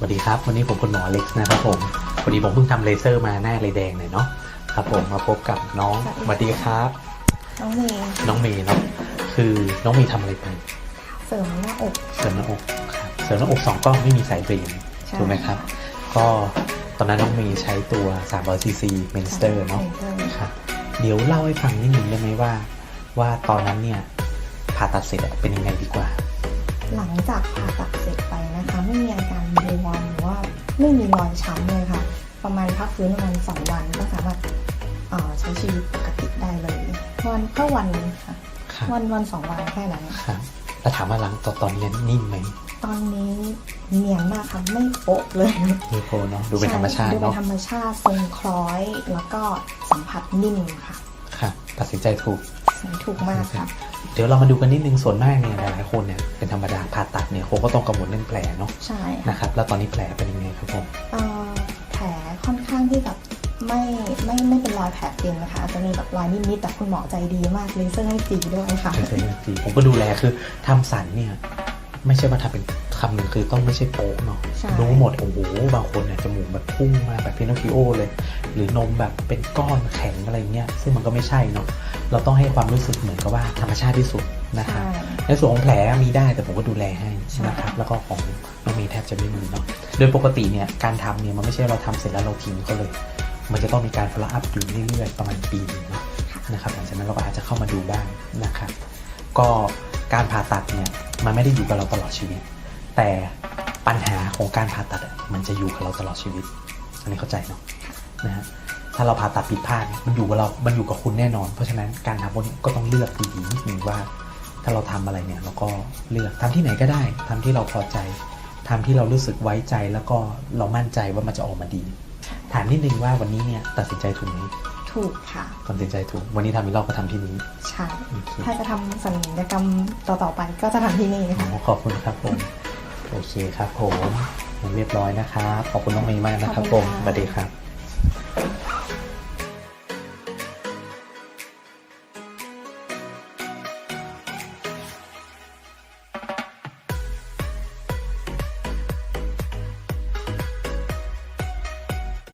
สวัสดีครับ วันนี้ผมคุณหมออเล็กซ์นะครับผมพอดีผมเพิ่งทำเลเซอร์มาหน้าเลยแดงหน่อยเนาะครับผมมาพบกับน้องสสวัวัสสดีดีคค่ะรับ น้องเมย์น้องเมย์เนาะคือน้องเมย์ทำอะไรไปเสริมหน้าอกเสริมหน้าอกครับเสริมหน้าอกสองกล้องไม่มีสายเบรนใช่ถูกไหมครับ ก็ตอนนั้นน้องเมย์ใช้ตัว300ซีซีเมนสเตอร์เนาะเตอร์ครับเดี๋ยวเล่าให้ฟังนิดนึงได้ไหมว่า ว่าตอนนั้นเนี่ยผ่าตัดเสร็จอะเป็นยังไงดีกว่า หลังจากผ่าตัดเสร็จไปนะคะ ไม่มีอาการบวมหรือว่าไม่มีรอยช้ำเลยค่ะ ประมาณพักฟื้นประมาณสองวันก็สามารถเอ่อใช้ชีวิตปกติได้เลย วันก็วันค่ะครับวันวันสองวันแค่นั้นครับแล้วถามว่าหลังตอนตอนนี้นิ่มไหมตอนนี้เนียนมากค่ะไม่โป๊ะเลยมีโพเนาะดูเป็นธรรมชาติใดูเป็นเนาะธรรมชาติทรงคล้อยแล้วก็สัมผัสนิ่มค่ะครับตัดสินใจถูกสวยถูกมากค่ะ เดี๋ยวเรามาดูกันนิดนึงส่วนมากเนี่ยหลายๆคนเนี่ยเป็นธรรมดาผ่าตัดเนี่ยเขาก็ต้องกังวลเรื่องแผลเนาะใช่ค่ะนะครับแล้วตอนนี้แผลเป็นยังไงครับผมเอ่อแผลค่อนข้างที่แบบไม่ไม่ไม่เป็นรอยแผลเป็นนะคะอาจจะมีแบบรอยนิดๆแต่คุณหมอใจดีมากเลเซอร์ให้ฟรีด้วยค่ะ เป็นเป็นจริงผมก็ดูแลคือทำสันเนี่ยไม่ใช่ว่าทำเป็นคำหนึ่งคือต้องไม่ใช่โป๊ะเนาะใช่ รู้หมดโอ้โหบางคนเนี่ยจมูกแบบพุ่งมาแบบพินอคคิโอเลย หรือนมแบบเป็นก้อนแข็งอะไรเงี้ยซึ่งมันก็ไม่ใช่เนาะ เราต้องให้ความรู้สึกเหมือนกับว่าธรรมชาติที่สุดนะครับใช่ในส่วนของแผลมีได้แต่ผมก็ดูแลให้ใช่นะครับแล้วก็ของน้องเมย์แทบจะไม่มีเนาะโดยปกติเนี่ยการทำเนี่ยมันไม่ใช่เราทำเสร็จแล้วเราทิ้งเขาเลย มันจะต้องมีการ follow up อยู่เรื่อยๆประมาณปีหนึงเนาะนะครับหลังจากนั้นเราก็อาจจะเข้ามาดูบ้างนะครับก็การผ่าตัดเนี่ยมันไม่ได้อยู่กับเราตลอดชีวิต แต่ปัญหาของการผ่าตัดอะมันจะอยู่กับเราตลอดชีวิต อันนี้เข้าใจเนาะนะฮะ ถ้าเราผ่าตัดผิดพลาดเนี่ยมันอยู่กับเรา มันอยู่กับคุณแน่นอน เพราะฉะนั้นการทำพวกนี้ก็ต้องเลือกดีๆนิดนึงว่า ถ้าเราทำอะไรเนี่ยเราก็เลือกทำที่ไหนก็ได้ทำที่เราพอใจทำที่เรารู้สึกไว้ใจแล้วก็เรามั่นใจว่ามันจะออกมาดี ถามนิดนึงว่าวันนี้เนี่ยตัดสินใจถูกไหมถูกค่ะตัดสินใจถูก วันนี้ทำอีกรอบก็ทำที่นี้ ใช่โอเคถ้าจะทำสัญญกรรมต่อๆไปก็จะทำที่นี่อ๋ค่ะอขอบคุณครับผม โอเคครับผมเรียบร้อยนะครับ ขอบคุณน้องเมย์มากนะครับผมสวัสดีครับ